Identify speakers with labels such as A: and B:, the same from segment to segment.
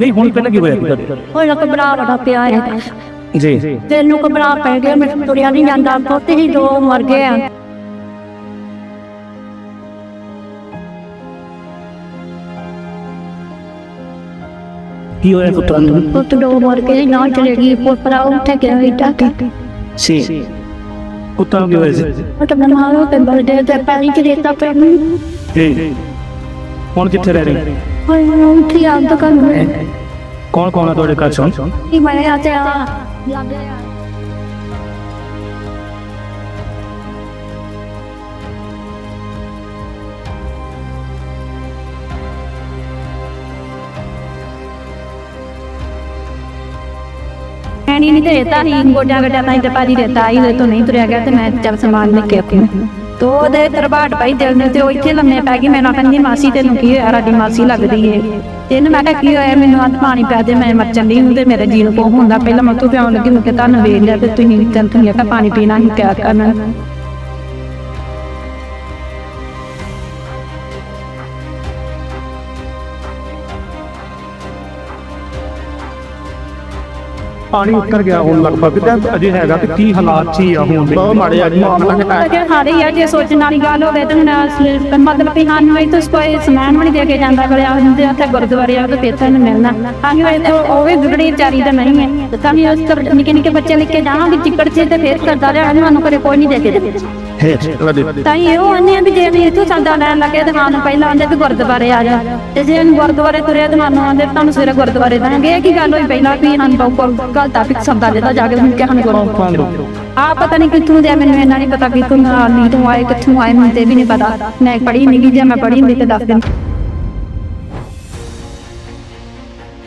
A: ਨਹੀਂ ਹੁਣ ਪਹਿਲਾਂ ਕੀ ਹੋਇਆ ਸੀ ਤੁਹਾਡੇ
B: ਹੋਇਆ ਘਬਰਾ ਬੜਾ ਪਿਆ ਹੈ
A: ਜੀ
B: ਤੈਨੂੰ ਘਬਰਾ ਪੈ ਗਿਆ ਮੈਂ ਤੁਰਿਆ ਨਹੀਂ ਜਾਂਦਾ ਪੁੱਤ ਹੀ ਦੋ ਮਰ ਗਏ ਆ
A: ਕੀ ਹੋਇਆ ਪੁੱਤਰਾਂ ਨੂੰ
B: ਪੁੱਤ ਦੋ ਮਰ ਗਏ ਨਾ ਚਲੇ ਗਈ ਪੁੱਤਰਾ ਉੱਠ ਕੇ ਆਈ ਟਾਕੇ
A: ਸੀ ਪੁੱਤਰਾਂ ਨੂੰ ਕੀ ਹੋਇਆ ਸੀ
B: ਪੁੱਤ ਮੈਂ ਮਾਰੋ ਤੇ ਬਲਦੇ ਤੇ ਪੈਰੀ ਚ ਰੇਤਾ ਪੈ ਗਈ
A: ਜੀ ਹੁਣ ਕਿੱਥੇ ਰਹਿ ਰਹੇ
B: ਹੋਇਆ ਉੱਠੀ ਆ ਤਾਂ ਕਰ ਮੈਂ
A: ਕੌਣ ਕੌਣ ਆ ਤੁਹਾਡੇ ਘਰ ਚੋਂ?
B: ਕੀ ਮੈਂ ਆ ਆ। ਲੱਗ ਗਿਆ
C: ਐਣੀ ਨਹੀਂ ਤੇ ਰੇਤਾ ਹੀ ਗੋਡਿਆਂ ਗੱਡਿਆਂ ਤਾਂ ਹੀ ਤੇ ਪਾਰੀ ਰੇਤਾ ਆਈ ਹੋਏ ਤੋਂ ਨਹੀਂ ਤੁਰਿਆ ਗਿਆ ਤੇ ਮੈਂ ਜਦ ਸਮਾਨ ਲੈ ਕੇ ਤੇ ਉਹਦੇ ਤਰਬਾਟ ਪਾਈ ਦਿਲ ਨੇ ਤੇ ਉਹ ਇੱਥੇ ਲੰਮੇ ਪੈ ਗਈ ਮੈਨੂੰ ਕਹਿੰਦੀ, ਮਾਸੀ ਤੈਨੂੰ ਕੀ ਹੋਇਆ? ਸਾਡੀ ਮਾਸੀ ਲੱਗਦੀ ਏ। ਤੇ ਇਹਨੂੰ ਮੈਂ ਕਿਹਾ, ਕੀ ਹੋਇਆ? ਮੈਨੂੰ ਅੱਧ ਪਾਣੀ ਪਿਆ ਦੇ ਮੈਂ ਮਰ ਚੱਲੀ ਹੂੰ ਮੇਰੇ ਜੀਣ ਕੋ ਹੁੰਦਾ। ਪਹਿਲਾਂ ਮੈਂ ਤੂੰ ਪਿਆਉਣ ਲੱਗੀ, ਮੈਂ ਕਿ ਤੁਹਾਨੂੰ ਵੇਖ ਲਿਆ ਤੇ ਤੁਸੀਂ, ਤੈਨੂੰ ਤੁਸੀਂ ਪਾਣੀ ਪੀਣਾ ਹੀ ਕਿਆ ਕਰਨਾ।
A: ਪਾਣੀ ਉੱਤਰ ਗਿਆ ਹੁਣ ਲਗਭਗ ਤੇ ਅਜੇ ਹੈਗਾ ਤੇ ਕੀ ਹਾਲਾਤ ਸੀ ਆ ਹੁਣ ਬਹੁਤ ਮਾੜੇ ਆ ਜੀ।
C: ਅਜੇ ਹਾਰੇ ਹੀ ਆ ਜੇ ਸੋਚਣ ਵਾਲੀ ਗੱਲ ਹੋਵੇ ਤਾਂ ਹੁਣ ਮਤਲਬ ਕਿ ਸਾਨੂੰ ਇਹ ਤਾਂ ਕੋਈ ਸਮਾਨ ਵੀ ਨਹੀਂ ਦੇ ਕੇ ਜਾਂਦਾ ਗਲਿਆ ਹੁੰਦੇ ਉੱਥੇ ਗੁਰਦੁਆਰੇ ਆ ਤੇ ਪੇਤਾ ਨੂੰ ਮਿਲਣਾ। ਇਹ ਤਾਂ ਉਹ ਵੀ ਦੁਗੜੀ ਵਿਚਾਰੀ ਦਾ ਨਹੀਂ ਹੈ। ਤੇ ਤਾਂ ਵੀ ਉਸ ਤੋਂ ਨਿੱਕੇ ਨਿੱਕੇ ਬੱਚੇ ਲੈ ਕੇ ਜਾਵਾਂਗੇ ਚਿੱਕੜ ਚ ਤੇ ਫੇਰ ਕਰਦਾ ਰਿਹਾ ਸਾਨੂੰ ਕਰੇ ਕੋਈ ਨਹੀਂ ਦੇ ਕੇ ਦੇ ਤਾਂ ਹੀ ਇਹੋ ਆਨੇ ਆ ਵੀ ਜੇ ਅਸੀਂ ਇੱਥੋਂ ਸੌਦਾ ਲੈਣ ਲੱਗੇ ਤੇ ਸਾਨੂੰ ਪਹਿਲਾਂ ਆਂਦੇ ਵੀ ਗੁਰਦੁਆਰੇ ਆ ਜਾ। ਤੇ ਜੇ ਅਸੀਂ ਗੁਰਦੁਆਰੇ ਤੁਰੇ ਤੇ ਸਾਨੂੰ ਆਂਦੇ ਵੀ ਤੁਹਾਨੂੰ ਸਵੇਰੇ ਗੁਰਦੁਆਰੇ ਦਾਂਗੇ ਇਹ ਕੀ ਗੱਲ ਹੋਈ ਪਹਿਲਾਂ ਵੀ ਹਨ ਬਹੁਤ ਗੱਲ ਤਾਂ ਵੀ ਸੌਦਾ ਲੈਦਾ ਜਾ ਕੇ ਹੁਣ ਕਿ ਸਾਨੂੰ ਗੁਰਦੁਆਰੇ ਆ ਪਤਾ ਨਹੀਂ ਕਿੱਥੋਂ ਦੇ ਮੈਨੂੰ ਇਹਨਾਂ ਨਹੀਂ ਪਤਾ ਕਿੱਥੋਂ ਨਹੀਂ ਤੋਂ ਆਏ ਕਿੱਥੋਂ ਆਏ ਮੈਨੂੰ ਤੇ ਵੀ ਨਹੀਂ ਪਤਾ। ਮੈਂ ਪੜ੍ਹੀ ਨਹੀਂ ਗਈ ਜੇ ਮੈਂ ਪੜ੍ਹੀ ਹੁੰਦੀ ਤੇ ਦੱਸ ਦਿਨ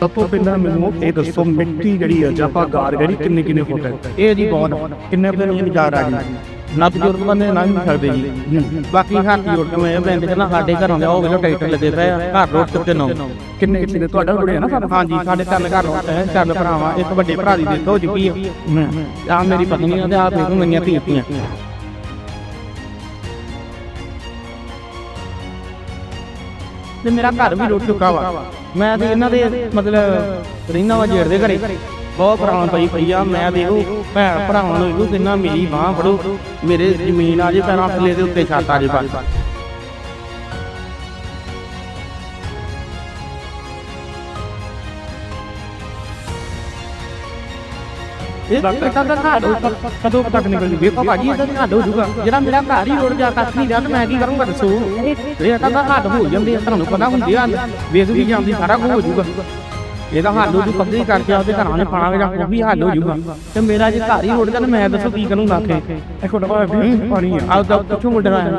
A: ਸਭ ਤੋਂ ਪਹਿਲਾਂ ਮੈਨੂੰ ਇਹ ਦੱਸੋ ਮਿੱਟੀ ਜਿਹੜੀ ਆ ਜਾਂ ਆਪਾਂ ਗਾਰ ਜਿਹੜੀ ਕਿੰਨੇ ਕਿੰਨੇ ਫੁੱਟ ਹੈ?
D: ਇਹ ਜੀ ਬਹੁਤ ਕਿੰਨੇ ਫਿਰ ਨਹੀਂ ਵਿਚਾਰ ਆ ਜੀ? ਨਾ ਬਜ਼ੁਰਗ ਬੰਦੇ ਨਾ ਨਹੀਂ ਸਕਦੇ ਜੀ। ਬਾਕੀ ਹੱਥ ਜੋੜ ਕੇ ਮੈਂ ਬੈਂਕ ਚ ਨਾ ਸਾਡੇ ਘਰੋਂ ਦੇ ਉਹ ਵੇਲੇ ਟਰੈਕਟਰ ਲੱਗੇ ਪਏ ਆ ਘਰ ਰੋਡ ਤੇ ਨੋ।
A: ਕਿੰਨੇ ਕਿੰਨੇ ਤੁਹਾਡਾ ਰੁੜਿਆ ਨਾ
D: ਹਾਂਜੀ ਸਾਡੇ ਤਿੰਨ ਘਰ ਰੋਡ ਤੇ ਚਾਰ ਭਰਾਵਾਂ ਇੱਕ ਵੱਡੇ ਭਰਾ ਦੀ ਹੋ ਚੁੱਕੀ ਆ। ਆ ਮੇਰੀ ਪਤਨੀ ਆ ਤੇ ਆ ਮੇਰੇ ਮੇਰੀਆਂ ਧੀ ਧੀਆਂ ਤੇ ਮੇਰਾ ਘਰ ਵੀ ਰੁੱਟ ਚੁੱਕਾ ਵਾ। ਮੈਂ ਤੇ ਇਹਨਾਂ ਦੇ ਮਤਲਬ ਰਹਿਣਾ ਵਾ ਜੇੜ ਦੇ ਘਰੇ। ਬਹੁਤ ਪੁਰਾਣ ਪਈ ਪਈ ਆ। ਮੈਂ ਦੇਖੋ ਭੈਣ ਭਰਾਵਾਂ ਨੂੰ ਇਹੋ ਕਿੰਨਾ ਮੇਰੀ ਬਾਹ ਫੜੋ। ਮੇਰੇ ਜ਼ਮੀਨ ਆ ਜੇ ਪੈਰਾਂ ਥੱਲੇ ਦੇ ਉੱਤੇ ਛੱਤ ਆ ਜੇ ਬਸ। ਇਹ ਤਾਂ ਦਾ ਘਾਟ ਕਦੋਂ ਕੁ ਤੱਕ ਨਿਕਲ ਜੂਗੀ ਵੇਖੋ ਭਾਜੀ ਇਹਦਾ ਘਾਟ ਹੋ ਜੂਗਾ। ਜਿਹੜਾ ਮੇਰਾ ਘਰ ਹੀ ਰੁੜ ਜਾ ਕੱਖ ਨਹੀਂ ਰਿਹਾ ਤੇ ਮੈਂ ਕੀ ਕਰੂੰਗਾ ਦੱਸੋ? ਇਹ ਤਾਂ ਘਾਟ ਹੋ ਜਾਂਦੇ ਤੁਹਾਨੂੰ ਪਤਾ ਹੁੰਦੀ ਆ। ਵੇਖ ਵੀ ਜਾਂਦੀ ਸਾਰਾ ਕੁਝ ਹੋ ਜੂਗਾ। ਇਹਦਾ ਹੱਲ ਹੋ ਜੂ ਪੱਕੀ ਕਰਕੇ ਆਪਦੇ ਘਰਾਂ ਨੇ ਪਾਣਾ ਜਾਂ ਉਹ ਵੀ ਹੱਲ ਹੋ ਜੂਗਾ ਤੇ ਮੇਰਾ ਜੇ ਘਰ ਹੀ ਗਿਆ ਤੇ ਮੈਂ ਦੱਸੋ ਕੀ ਕਰੂੰਗਾ ਆਖੇ।
A: ਮਿੰਟ ਬਾਅਦ ਪਾਣੀ ਆ।
D: ਆਪ ਦਾ ਪੁੱਛੋ ਮੁੰਡੇ ਨਾਲ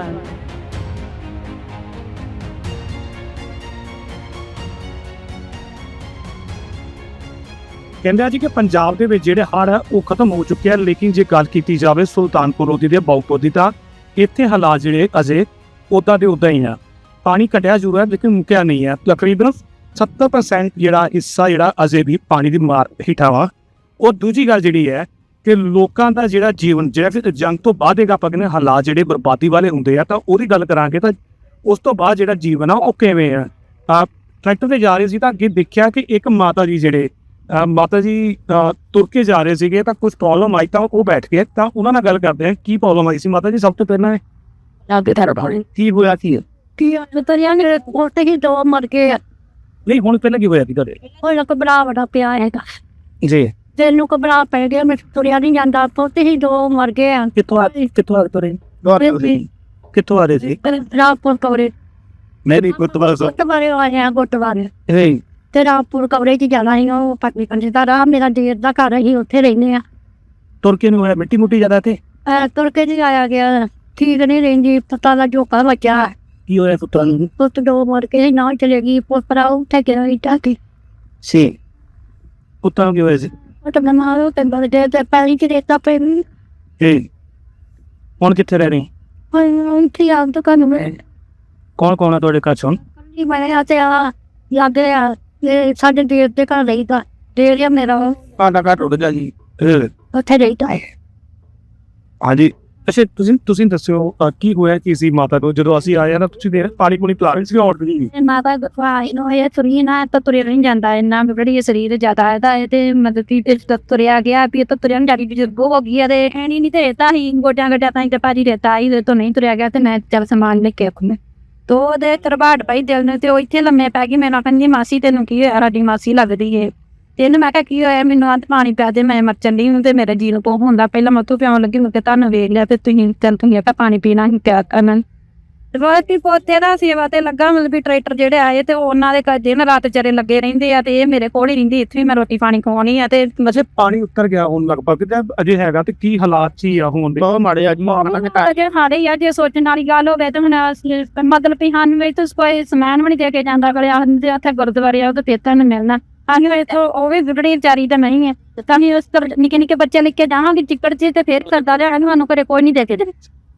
A: ਕਹਿੰਦੇ ਆ ਜੀ ਕਿ ਪੰਜਾਬ ਦੇ ਵਿੱਚ ਜਿਹੜੇ ਹੜ੍ਹ ਆ ਉਹ ਖਤਮ ਹੋ ਚੁੱਕੇ ਆ ਲੇਕਿਨ ਜੇ ਗੱਲ ਕੀਤੀ ਜਾਵੇ ਸੁਲਤਾਨਪੁਰ ਲੋਧੀ ਦੇ ਬਾਉਪੁਰ ਦੀ ਤਾਂ ਇੱਥੇ ਹਾਲਾਤ ਜਿਹੜੇ ਅਜੇ ਉਦਾਂ ਦੇ ਉਦਾਂ ਹੀ ਆ। ਪਾਣੀ ਘਟਿਆ ਜ਼ਰੂਰ ਹੈ ਲੇਕਿਨ ਮੁੱਕਿਆ ਨਹੀਂ ਹੈ ਤਕਰੀਬਨ 70% ਜਿਹੜਾ ਹਿੱਸਾ ਜਿਹੜਾ ਅਜੇ ਵੀ ਪਾਣੀ ਦੀ ਮਾਰ ਹੇਠਾਂ ਵਾ ਉਹ ਦੂਜੀ ਗੱਲ ਜਿਹੜੀ ਹੈ ਕਿ ਲੋਕਾਂ ਦਾ ਜਿਹੜਾ ਜੀਵਨ ਜਿਹੜਾ ਕਿ ਜੰਗ ਤੋਂ ਬਾਅਦ ਦੇ ਆਪਾਂ ਕਹਿੰਦੇ ਹਾਲਾਤ ਜਿਹੜੇ ਬਰਬਾਦੀ ਵਾਲੇ ਹੁੰਦੇ ਆ ਤਾਂ ਉਹਦੀ ਗੱਲ ਕਰਾਂਗੇ ਤਾਂ ਉਸ ਤੋਂ ਬਾਅਦ ਜਿਹੜਾ ਜੀਵਨ ਆ ਉਹ ਕਿਵੇਂ ਆ? ਆ ਟਰੈਕਟਰ ਤੇ ਜਾ ਰਹੇ ਸੀ ਤਾਂ ਅੱਗੇ ਦੇਖਿਆ ਕਿ ਇੱਕ ਮਾਤਾ ਜੀ ਜਿਹੜੇ ਮਾਤਾ ਜੀ ਤੁਰ ਕੇ ਜਾ ਰਹੇ ਸੀਗੇ ਤਾਂ ਕੁਝ ਪ੍ਰੋਬਲਮ ਆਈ ਤਾਂ ਉਹ ਬੈਠ ਗਏ ਤਾਂ ਉਹਨਾਂ ਨਾਲ ਗੱਲ ਕਰਦੇ ਆ ਕੀ ਪ੍ਰੋਬਲਮ ਆਈ ਸੀ? ਮਾਤਾ ਜੀ ਸਭ ਤੋਂ ਪਹਿਲਾਂ ਇਹ
B: ਲੱਗ ਤਰ ਪਾਣੀ
A: ਕੀ ਹੋਇਆ ਸੀ
B: ਕੀ ਆ? ਤੁਰਿਆ ਮੇਰੇ ਉੱਠ ਹੀ ਦੋ ਮਰ ਗਏ
A: ਨਹੀਂ ਹੁਣ ਪਹਿਲਾਂ ਕੀ ਹੋਇਆ ਸੀ ਤੁਹਾਡੇ
B: ਹੋਇਆ ਘਬਰਾ ਬੜਾ ਪਿਆ ਹੈਗਾ।
A: ਜੀ।
B: ਤੈਨੂੰ ਘਬਰਾ ਪੈ ਗਿਆ ਮੈਂ ਤੁਰਿਆ ਨਹੀਂ ਜਾਂਦਾ ਪੁੱਤ ਹੀ ਦੋ ਮਰ ਗਏ ਆ।
A: ਕਿੱਥੋਂ ਆ ਕਿੱਥੋਂ ਆ ਤੁਰੇ? ਕਿੱਥੋਂ ਆ ਰਹੇ ਸੀ?
B: ਰਾਪੁਰ ਕਵਰੇ।
A: ਮੈਂ ਨਹੀਂ ਕੁੱਤਵਾਲ
B: ਗੁੱਟਵਾਰੇ ਆਏ ਆ ਗੁੱਟਵਾਰੇ
A: ਨਹੀਂ
B: ਤੇ ਰਾਪੁਰ ਕਵਰੇ ਚ ਜਾਣਾ ਸੀ ਉਹ ਪਟਨੀ ਕੰਜੇ ਦਾ ਰਾਹ ਮੇਰਾ ਦੇਰ ਦਾ ਘਰ ਅਸੀਂ ਉੱਥੇ ਰਹਿੰਦੇ ਆ।
A: ਤੁਰ ਕੇ ਨੂੰ ਹੋਇਆ? ਮਿੱਟੀ ਮੁੱਟੀ ਜ਼ਿਆਦਾ ਤੇ
B: ਐ ਤੁਰ ਕੇ ਨਹੀਂ ਆਇਆ ਗਿਆ। ਠੀਕ ਨਹੀਂ ਰਹਿੰਦੀ ਪਤਾ ਦਾ ਝੋਕਾ ਬੱਚਾ
A: ਕੀ ਹੋਇਆ ਪੁੱਤਰਾਂ ਨੂੰ
B: ਪੁੱਤ ਦੋ ਮਰ ਕੇ ਨਾ ਚਲੇ ਗਈ ਪੁੱਤਰਾ ਉੱਠ ਕੇ ਆਈ ਟਾਕੀ
A: ਸੀ। ਪੁੱਤਰਾਂ ਨੂੰ ਕੀ ਹੋਇਆ ਸੀ?
B: ਉਹ ਤਾਂ ਮਾਰੋ ਤੇ ਬਲਦੇ ਤੇ ਪੈਰੀ ਚ ਰੇਤਾ ਪੈ
A: ਜੀ ਹੁਣ ਕਿੱਥੇ ਰਹਿ ਰਹੇ?
B: ਹੋਏ ਉੱਥੇ ਆ ਤਾਂ ਕੰਨ ਮੈਂ
A: ਕੌਣ ਕੌਣ ਆ ਤੁਹਾਡੇ ਘਰ ਚੋਂ
B: ਕੀ ਮੈਂ ਆ ਤੇ ਆ ਲੱਗ ਰਿਹਾ। ਇਹ ਸਾਡੇ ਦੇਰ ਦੇ ਘਰ ਰਹੀਦਾ ਦੇਰ ਮੇਰਾ।
D: ਸਾਡਾ ਘਰ ਰੁੜ ਗਿਆ ਜੀ।
B: ਉੱਥੇ ਰਹੀਦਾ।
A: ਹਾਂਜੀ। ਅੱਛਾ ਤੁਸੀਂ ਤੁਸੀਂ ਦੱਸਿਓ ਅ, ਕੀ ਹੋਇਆ ਕੀ ਸੀ ਮਾਤਾ ਨੂੰ? ਜਦੋਂ ਅਸੀਂ ਆਏ ਆ ਨਾ ਤੁਸੀਂ ਦੇਖ ਪਾਣੀ ਪੂਣੀ ਪਿਲਾ ਰਹੇ ਸੀ ਆਰਡਰ ਨਹੀਂ।
C: ਤੇ ਮਾਤਾ ਗਫਾਈ ਨੂੰ ਇਹ ਤੁਰੀ ਨਾ ਤਾਂ ਤੁਰਿਆ ਨਹੀਂ ਜਾਂਦਾ ਇੰਨਾ ਬੜੀ ਸਰੀਰ ਜ਼ਿਆਦਾ ਇਹਦਾ ਇਹ ਤੇ ਮਦਦ ਦੀ ਤੇ ਜਦ ਤੁਰਿਆ ਗਿਆ ਵੀ ਇਹ ਤਾਂ ਤੁਰਿਆ ਨਹੀਂ ਜਾਂਦੀ ਬਜ਼ੁਰਗ ਹੋ ਗਈ ਆ ਤੇ ਐਣੀ ਨਹੀਂ ਤੇ ਤਾਂ ਹੀ ਗੋਡਿਆਂ ਗੱਡਿਆਂ ਤਾਂ ਹੀ ਤੇ ਭਾਜੀ ਰਹਿਤਾ ਹੀ ਤੋਂ ਨਹੀਂ ਤੁਰਿਆ ਗਿਆ ਤੇ ਮੈਂ ਚੱਲ ਸਮਾਨ ਲੈ ਕੇ ਆਖੂੰ ਤੋ ਉਹਦੇ ਤਰਬਾੜ ਪਈ ਦਿਲ ਨੇ ਤੇ ਉਹ ਇੱਥੇ ਲੰਮੇ ਪੈ ਗਈ ਮੈਨੂੰ ਕਹਿੰਦੀ ਮਾਸੀ ਤੈਨੂੰ ਕੀ ਹੋਇਆ? ਸਾਡੀ ਮਾਸੀ ਲੱਗਦੀ ਏ। ਤੇ ਇਹਨੂੰ ਮੈਂ ਕਿਹਾ ਕੀ ਹੋਇਆ? ਮੈਨੂੰ ਅੰਤ ਪਾਣੀ ਪਿਆ ਦੇ ਮੈਂ ਮਰ ਚੱਲੀ ਹੂੰ ਤੇ ਮੇਰੇ ਜੀ ਨੂੰ ਕੋ ਹੁੰਦਾ। ਪਹਿਲਾਂ ਮੈਂ ਤੂੰ ਪਿਆਉਣ ਲੱਗੀ ਨੂੰ ਤੇ ਤੁਹਾਨੂੰ ਵੇਖ ਲਿਆ ਤੇ ਤੁਸੀਂ ਚੱਲ ਤੁਸੀਂ ਆਖਿਆ ਪਾਣੀ ਪੀਣਾ ਹੀ ਪਿਆ ਕਰਨ ਰੋਟੀ ਪੋਤੇ ਦਾ ਸੇਵਾ ਤੇ ਲੱਗਾ ਮਤਲਬ ਵੀ ਟਰੈਕਟਰ ਜਿਹੜੇ ਆਏ ਤੇ ਉਹਨਾਂ ਦੇ ਘਰ ਦਿਨ ਰਾਤ ਚਰੇ ਲੱਗੇ ਰਹਿੰਦੇ ਆ ਤੇ ਇਹ ਮੇਰੇ ਕੋਲ ਹੀ ਰਹਿੰਦੀ ਇੱਥੇ ਹੀ ਮੈਂ ਰੋਟੀ ਪਾਣੀ ਖਵਾਉਣੀ ਆ ਤੇ
A: ਅੱਛਾ ਪਾਣੀ ਉੱਤਰ ਗਿਆ ਹੁਣ ਲਗਭਗ ਤੇ ਅਜੇ ਹੈਗਾ ਤੇ ਕੀ ਹਾਲਾਤ ਸੀ ਆ ਹੁਣ ਦੇ?
D: ਬਹੁਤ ਮਾੜੇ ਆ ਜੀ ਮਾਰਨਾ ਕਿ ਤਾਂ
C: ਜੇ ਹਾੜੇ ਆ ਜੇ ਸੋਚਣ ਵਾਲੀ ਗੱਲ ਹੋਵੇ ਤੇ ਹੁਣ ਮਤਲਬ ਵੀ ਹਨ ਵਿੱਚ ਤਾਂ ਕੋਈ ਸਮਾਨ ਵੀ ਨਹੀਂ ਦੇ ਕੇ ਜਾਂਦਾ ਗਲਿਆ ਹੁੰਦੇ ਉੱਥੇ ਗੁਰਦੁਆਰੇ ਆ ਉਹ ਤੇ ਪੇਤਾਂ ਨੂੰ ਮਿਲਣਾ। ਆਹੀ ਹੋਏ ਤਾਂ ਉਹ ਵੀ ਵਿਗੜੀ ਵਿਚਾਰੀ ਤਾਂ ਨਹੀਂ ਹੈ। ਤੇ ਤਾਂ ਵੀ ਉਸ ਤਰ੍ਹਾਂ ਨਿੱਕੇ ਨਿੱਕੇ ਬੱਚੇ ਲੈ ਕੇ ਜਾਵਾਂਗੇ ਚਿੱਕੜ ਚ ਤੇ ਫੇਰ ਕਰਦਾ ਰਿਹਾ ਸਾਨੂੰ ਘਰੇ ਕੋਈ ਨਹੀਂ ਦੇ ਕੇ ਦੇ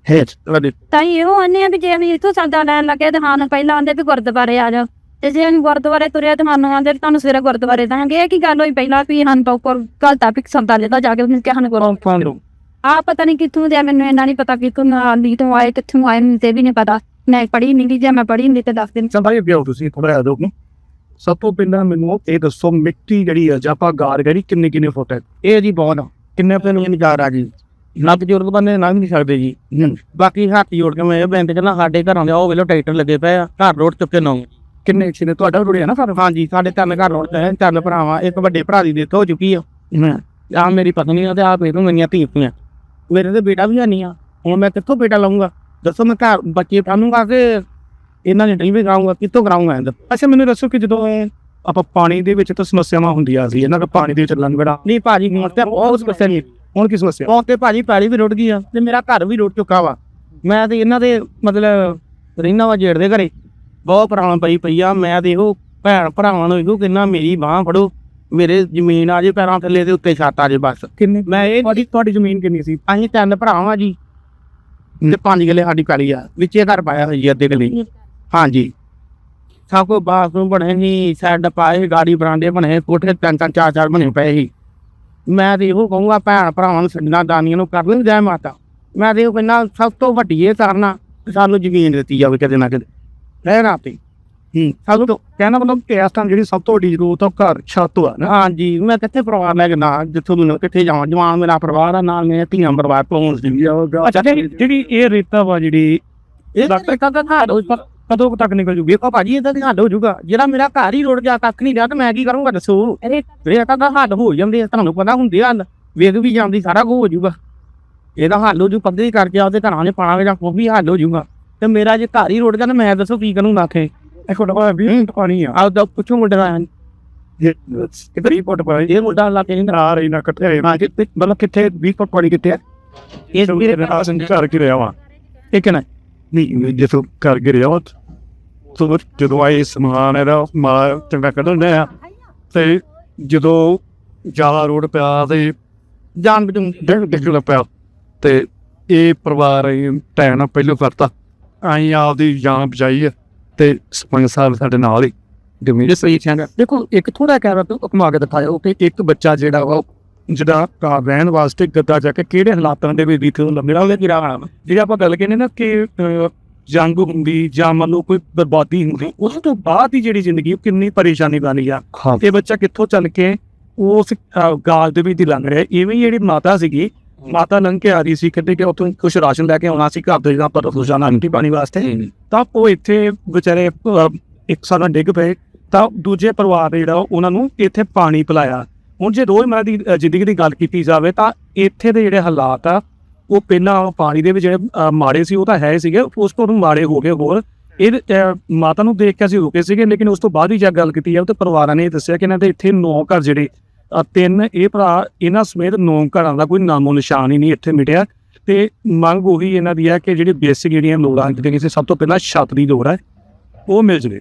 D: ਹੇਠ। ਤੁਹਾਡੇ
C: ਤਾਂ ਹੀ ਇਹੋ ਆਨੇ ਆ ਵੀ ਜੇ ਅਸੀਂ ਇੱਥੋਂ ਸੌਦਾ ਲੈਣ ਲੱਗੇ ਤੇ ਹਾਂ ਪਹਿਲਾਂ ਆਂਦੇ ਵੀ ਗੁਰਦੁਆਰੇ ਆ ਜਾਓ। ਤੇ ਜੇ ਅਸੀਂ ਗੁਰਦੁਆਰੇ ਤੁਰਿਆ ਤੇ ਸਾਨੂੰ ਆਂਦੇ ਵੀ ਤੁਹਾਨੂੰ ਸਵੇਰੇ ਗੁਰਦੁਆਰੇ ਦਾਂਗੇ। ਇਹ ਕੀ ਗੱਲ ਹੋਈ ਪਹਿਲਾਂ ਵੀ ਹਨ ਪੌਕਰ ਕੱਲ ਤਾਂ ਸੌਦਾ ਲੈਦਾ ਜਾ ਕੇ ਉਹਨੇ ਕਿਹਾ ਹਨ ਗੁਰੂ
A: ਫਾਂਦੋ
C: ਆ ਪਤਾ ਨਹੀਂ ਕਿੱਥੋਂ ਦੇ ਮੈਨੂੰ ਇਹਨਾਂ ਨਹੀਂ ਪਤਾ ਕਿੱਥੋਂ ਆਂਦੀ ਤੋਂ ਆਏ ਕਿੱਥੋਂ ਆਏ ਮੈਨੂੰ ਤੇ ਵੀ ਨਹੀਂ ਪਤਾ। ਮੈਂ ਪੜ੍ਹੀ ਨਹੀਂ ਜੇ ਮੈਂ ਪੜ੍ਹੀ ਨਹੀਂ ਤੇ ਦੱਸ ਦਿਨ
A: ਤੁਸੀਂ ਥੋੜਾ ਜਿਹਾ ਦੋ ਸਭ ਤੋਂ ਪਹਿਲਾਂ ਮੈਨੂੰ ਇਹ ਦੱਸੋ ਮਿੱਟੀ ਜਿਹੜੀ ਆ ਜਾਂ ਆਪਾਂ ਗਾਰ ਜਿਹੜੀ ਕਿੰਨੇ ਕਿੰਨੇ ਫੁੱਟ ਹੈ?
D: ਇਹ ਜੀ ਬਹੁਤ ਆ। ਕਿੰਨੇ ਪੈਨ ਇਹ ਨਜ਼ਾਰ ਆ ਜੀ? ਨਾ ਬਜ਼ੁਰਗ ਬੰਦੇ ਲੰਘ ਨਹੀਂ ਸਕਦੇ ਜੀ। ਬਾਕੀ ਹੱਥ ਜੋੜ ਕੇ ਮੈਂ ਇਹ ਬੇਨਤੀ ਕਰਨਾ ਸਾਡੇ ਘਰਾਂ ਦੇ ਉਹ ਵੇਲੋ ਟਰੈਕਟਰ ਲੱਗੇ ਪਏ ਆ ਘਰ ਰੋਡ ਚੁੱਕੇ ਨੌ।
A: ਕਿੰਨੇ ਕਿੰਨੇ ਤੁਹਾਡਾ ਰੁੜਿਆ ਨਾ ਸਾਰਾ?
D: ਹਾਂਜੀ ਸਾਡੇ ਤਿੰਨ ਘਰ ਰੋਡ ਤੇ ਤਿੰਨ ਭਰਾਵਾਂ ਇੱਕ ਵੱਡੇ ਭਰਾ ਦੀ ਡੈਥ ਹੋ ਚੁੱਕੀ ਆ। ਆ ਮੇਰੀ ਪਤਨੀ ਆ ਤੇ ਆਪ ਇਹਨੂੰ ਮੇਰੀਆਂ ਧੀਆਂ ਮੇਰੇ ਤੇ ਬੇਟਾ ਵੀ ਹੈ ਨਹੀਂ ਆ। ਹੁਣ ਮੈਂ ਕਿੱਥੋਂ ਬੇਟਾ ਲਾਉਂਗਾ ਦੱਸੋ ਮੈਂ ਘਰ ਬੱਚੇ ਪਾਲੂੰਗਾ ਕਿ ਇਹਨਾਂ ਨੇ ਵੀ ਕਰਾਉਂਗਾ ਕਿੱਥੋਂ ਕਰਾਉਂਗਾ ਇਹਦਾ?
A: ਅੱਛਾ ਮੈਨੂੰ ਦੱਸੋ ਕਿ ਜਦੋਂ ਇਹ ਆਪਾਂ ਪਾਣੀ ਦੇ ਵਿੱਚ ਤਾਂ ਸਮੱਸਿਆਵਾਂ ਹੁੰਦੀਆਂ ਸੀ ਇਹਨਾਂ ਦਾ ਪਾਣੀ ਦੇ ਵਿੱਚ ਲੰਗੜਾ
D: ਨਹੀਂ ਭਾਜੀ ਹੁਣ ਤੇ ਬਹੁਤ ਸਮੱਸਿਆ? ਨਹੀਂ
A: ਹੁਣ ਕੀ ਸਮੱਸਿਆ?
D: ਉਹ ਤੇ ਭਾਜੀ ਪੈਲੀ ਵੀ ਰੁੜ ਗਈ ਆ ਤੇ ਮੇਰਾ ਘਰ ਵੀ ਰੁੜ ਚੁੱਕਾ ਵਾ। ਮੈਂ ਤੇ ਇਹਨਾਂ ਦੇ ਮਤਲਬ ਰਹਿਣਾ ਵਾ ਜੇੜ ਦੇ ਘਰੇ। ਬਹੁਤ ਪੁਰਾਣਾ ਪਈ ਪਈ ਆ ਮੈਂ ਤੇ ਇਹੋ ਭੈਣ ਭਰਾਵਾਂ ਨੂੰ ਇਹੋ ਕਿੰਨਾ ਮੇਰੀ ਬਾਹ ਫੜੋ ਮੇਰੇ ਜ਼ਮੀਨ ਆ ਜੇ ਪੈਰਾਂ ਥੱਲੇ ਦੇ ਉੱਤੇ ਛੱਤ ਆ ਜੇ ਬਸ।
A: ਕਿੰਨੇ?
D: ਮੈਂ ਇਹ
A: ਤੁਹਾਡੀ ਤੁਹਾਡੀ ਜ਼ਮੀਨ ਕਿੰਨੀ ਸੀ?
D: ਅਸੀਂ ਤਿੰਨ ਭਰਾ ਵਾਂ ਜੀ। ਤੇ ਪੰਜ ਕਿੱਲੇ ਸਾਡੀ ਪੈਲੀ ਆ ਵਿੱਚੇ ਘਰ ਪਾਇਆ ਹੋਈ ਜੀ ਅੱਧੇ ਕਿੱਲੇ। ਹਾਂਜੀ। ਸਭ ਕੋ ਬਾਥਰੂਮ ਬਣੇ ਸੀ ਸੈੱਡ ਪਾਏ ਗਾੜੀ ਬਰਾਂਡੇ ਬਣੇ ਕੋਠੇ ਤਿੰਨ ਤਿੰਨ ਚਾਰ ਚਾਰ ਬਣੇ ਪਏ ਸੀ। ਮੈਂ ਤੇ ਇਹੋ ਕਹੂੰਗਾ ਭੈਣ ਭਰਾਵਾਂ ਨੂੰ ਸੱਜਣਾ ਦਾਨੀਆਂ ਨੂੰ ਕਰ ਲੈਣ ਜੈ ਮਾਤਾ। ਮੈਂ ਤੇ ਇਹੋ ਕਹਿੰਦਾ ਸਭ ਤੋਂ ਵੱਡੀ ਇਹ ਕਰਨਾ ਸਾਨੂੰ ਜ਼ਮੀਨ ਦਿੱਤੀ ਜਾਵੇ ਕਦੇ ਨਾ ਕਦੇ ਰਹਿਣਾ ਤੇ
A: ਹੂੰ।
D: ਸਭ ਤੋਂ
A: ਕਹਿਣਾ ਮਤਲਬ ਕਿ ਇਸ ਟਾਈਮ ਜਿਹੜੀ ਸਭ ਤੋਂ ਵੱਡੀ ਜ਼ਰੂਰਤ ਆ ਉਹ ਘਰ ਛੱਤ ਆ ਨਾ।
D: ਹਾਂਜੀ ਮੈਂ ਕਿੱਥੇ ਪਰਿਵਾਰ ਲੈ ਕੇ ਨਾ ਜਿੱਥੋਂ ਮੈਨੂੰ ਕਿੱਥੇ ਜਾਵਾਂ। ਜਵਾਨ ਮੇਰਾ ਪਰਿਵਾਰ ਆ ਨਾਲ ਮੇਰੇ ਧੀਆਂ ਪਰਿਵਾਰ ਪਹੁੰਚ ਸੀ
A: ਅੱਛਾ ਜਿਹੜੀ ਇਹ ਰੇਤਾ ਵਾ ਜਿਹੜੀ
D: ਇਹ ਤਾਂ ਕਦੋਂ ਹੱਲ ਹੋ ਪਰ
A: ਕਦੋਂ ਕੁ ਤੱਕ ਨਿਕਲ ਜੂਗੀ?
D: ਵੇਖੋ ਭਾਜੀ ਇਹਦਾ ਤਾਂ ਹੱਲ ਹੋ ਜਾਊਗਾ ਜਿਹੜਾ ਮੇਰਾ ਘਰ ਹੀ ਰੁੜ ਗਿਆ ਕੱਖ ਨਹੀਂ ਰਿਹਾ ਤੇ ਮੈਂ ਕੀ ਕਰੂੰਗਾ ਦੱਸੋ? ਇਹ ਤਾਂ ਤਾਂ ਹੱਲ ਹੋ ਜਾਂਦੇ ਆ ਤੁਹਾਨੂੰ ਪਤਾ ਹੁੰਦੇ ਆ ਹੱਲ। ਵੇਖ ਵੀ ਜਾਂਦੀ ਸਾਰਾ ਕੁਝ ਹੋ ਜਾਊਗਾ ਇਹਦਾ ਹੱਲ ਹੋ ਜੂ ਪੱਧਰੀ ਕਰਕੇ ਆਪਦੇ ਘਰਾਂ 'ਚ ਪਾਵਾਂਗੇ ਜਾਂ ਕੋਈ ਵੀ ਹੱਲ ਹੋ ਜਾਊਗਾ ਤੇ ਮੇਰਾ ਜੇ ਘਰ ਹੀ ਰੁੜ ਗਿਆ ਤਾਂ ਮੈਂ ਦੱਸੋ ਕੀ ਕਰੂੰਗਾ ਆਖੇ?
A: ਇੱਕ ਫੁੱਟ ਵੀ ਪਾਣੀ ਆ।
D: ਆਪਦਾ ਪੁੱਛੋ ਮੁੰਡੇ ਦਾ
A: ਕਿਤੇ ਵੀ ਫੁੱਟ ਪਾਣੀ?
D: ਇਹ ਮੁੰਡਾ ਲਾ ਕੇ ਨਹੀਂ
A: ਆ ਰਹੀ ਨਾ ਕਿੱਥੇ ਹਾਂ ਕਿਤੇ ਮਤਲਬ ਕਿੱਥੇ? 20 ਫੁੱਟ ਪਾਣੀ ਕਿੱਥੇ ਹੈ
D: ਇਹ
A: ਨਾਲ ਸੰਗ ਘਰ ਕੇ ਰਿਹਾ ਵਾ। ਇਹ ਕਿਨਾ ਨਹੀਂ ਜਿੱਥੋਂ ਘਰ ਕੇ ਰਿਹਾ ਸੋ ਜਦੋਂ ਆਏ ਸਮਾਨ ਇਹਦਾ ਮਾਲ ਚੰਗਾ ਕੱਢਣ ਡਿਆ ਤੇ ਜਦੋਂ ਜ਼ਿਆਦਾ ਰੋਡ ਪਿਆ ਤੇ
D: ਜਾਨ ਬਚੂੰ
A: ਡਿੱਗ ਡਿੱਗਣ ਪਿਆ। ਤੇ ਇਹ ਪਰਿਵਾਰ ਇਹ ਟਾਈਮ ਨਾਲ ਪਹਿਲੋਂ ਕਰਤਾ। ਆਈ ਆਪਦੀ ਜਾਨ ਬਚਾਈ ਹੈ ਤੇ ਸਰਪੰਚ ਸਾਹਿਬ ਸਾਡੇ ਨਾਲ ਹੀ ਜਮੀਰ ਸਹੀ ਕਹਿੰਦਾ ਦੇਖੋ ਇੱਕ ਥੋੜਾ ਕਹਿ ਰਹਾ ਘੁਮਾ ਕੇ ਦਿਖਾਇਓ ਕਿ ਇੱਕ ਬੱਚਾ ਜਿਹੜਾ ਉਹ ਜਿਹੜਾ ਘਰ ਰਹਿਣ ਵਾਸਤੇ ਗੱਦਾ ਜਾ ਕੇ ਕਿਹੜੇ ਹਾਲਾਤਾਂ ਦੇ ਵਿੱਚ ਬੀਤੇ ਉਹਦੇ ਕਿਰਾ ਜਿਹੜੀ ਆਪਾਂ ਗੱਲ ਕਹਿੰਦੇ ਨਾ ਕਿ ਜੰਗ ਹੁੰਦੀ ਜਾਂ ਮੰਨ ਲਓ ਕੋਈ ਬਰਬਾਦੀ ਹੁੰਦੀ ਉਸ ਤੋਂ ਬਾਅਦ ਦੀ ਜਿਹੜੀ ਜ਼ਿੰਦਗੀ ਉਹ ਕਿੰਨੀ ਪਰੇਸ਼ਾਨੀ ਵਾਲੀ ਆ। ਇਹ ਬੱਚਾ ਕਿੱਥੋਂ ਚੱਲ ਕੇ ਉਸ ਗਾਲ ਦੇ ਵਿੱਚ ਦੀ ਲੰਘ ਰਿਹਾ। ਇਵੇਂ ਜਿਹੜੀ ਮਾਤਾ ਸੀਗੀ ਮਾਤਾ ਲੰਘ ਕੇ ਆ ਰਹੀ ਸੀ ਕਹਿੰਦੇ ਕਿ ਉੱਥੋਂ ਕੁਝ ਰਾਸ਼ਨ ਲੈ ਕੇ ਆਉਣਾ ਸੀ ਘਰ ਦੇ ਜਿਹੜਾ ਪਰ ਰੋਜ਼ਾਨਾ ਰੋਟੀ ਪਾਣੀ ਵਾਸਤੇ। ਤਾਂ ਉਹ ਇੱਥੇ ਵਿਚਾਰੇ ਇੱਕ ਸਾਲਾਂ ਡਿੱਗ ਪਏ। ਤਾਂ ਦੂਜੇ ਪਰਿਵਾਰ ਦੇ ਜਿਹੜਾ ਉਹਨਾਂ ਨੂੰ ਇੱਥੇ ਪਾਣੀ ਪਿਲਾਇਆ। ਹੁਣ ਜੇ ਰੋਜ਼ਮਰ੍ਹਾ ਦੀ ਜ਼ਿੰਦਗੀ ਦੀ ਗੱਲ ਕੀਤੀ ਜਾਵੇ ਤਾਂ ਇੱਥੇ ਦੇ ਜਿਹੜੇ ਹਾਲਾਤ ਆ ਉਹ ਪਹਿਲਾਂ ਪਾਣੀ ਦੇ ਵਿੱਚ ਜਿਹੜੇ ਮਾੜੇ ਸੀ, ਉਹ ਤਾਂ ਹੈ ਸੀਗੇ, ਉਸ ਤੋਂ ਹੁਣ ਮਾੜੇ ਹੋ ਗਏ ਹੋਰ। ਇਹ ਮਾਤਾ ਨੂੰ ਦੇਖ ਕੇ ਅਸੀਂ ਰੁਕੇ ਸੀਗੇ, ਲੇਕਿਨ ਉਸ ਤੋਂ ਬਾਅਦ ਹੀ ਜਦ ਗੱਲ ਕੀਤੀ ਜਾਵੇ ਤਾਂ ਪਰਿਵਾਰਾਂ ਨੇ ਇਹ ਦੱਸਿਆ ਕਿ ਇਹਨਾਂ ਦੇ ਇੱਥੇ ਨੌ ਘਰ ਜਿਹੜੇ ਤਿੰਨ ਇਹ ਭਰਾ, ਇਹਨਾਂ ਸਮੇਤ ਨੌ ਘਰਾਂ ਦਾ ਕੋਈ ਨਾਮੋ ਨਿਸ਼ਾਨ ਹੀ ਨਹੀਂ ਇੱਥੇ ਮਿਟਿਆ। ਤੇ ਮੰਗ ਉਹੀ ਇਹਨਾਂ ਦੀ ਹੈ ਕਿ ਜਿਹੜੀ ਬੇਸਿਕ ਜਿਹੜੀਆਂ ਲੋੜਾਂ ਜਿਹੜੀਆਂ ਸੀ ਸਭ ਤੋਂ ਪਹਿਲਾਂ ਛੱਤ ਦੀ ਲੋੜ ਹੈ, ਉਹ ਮਿਲ ਜਵੇ।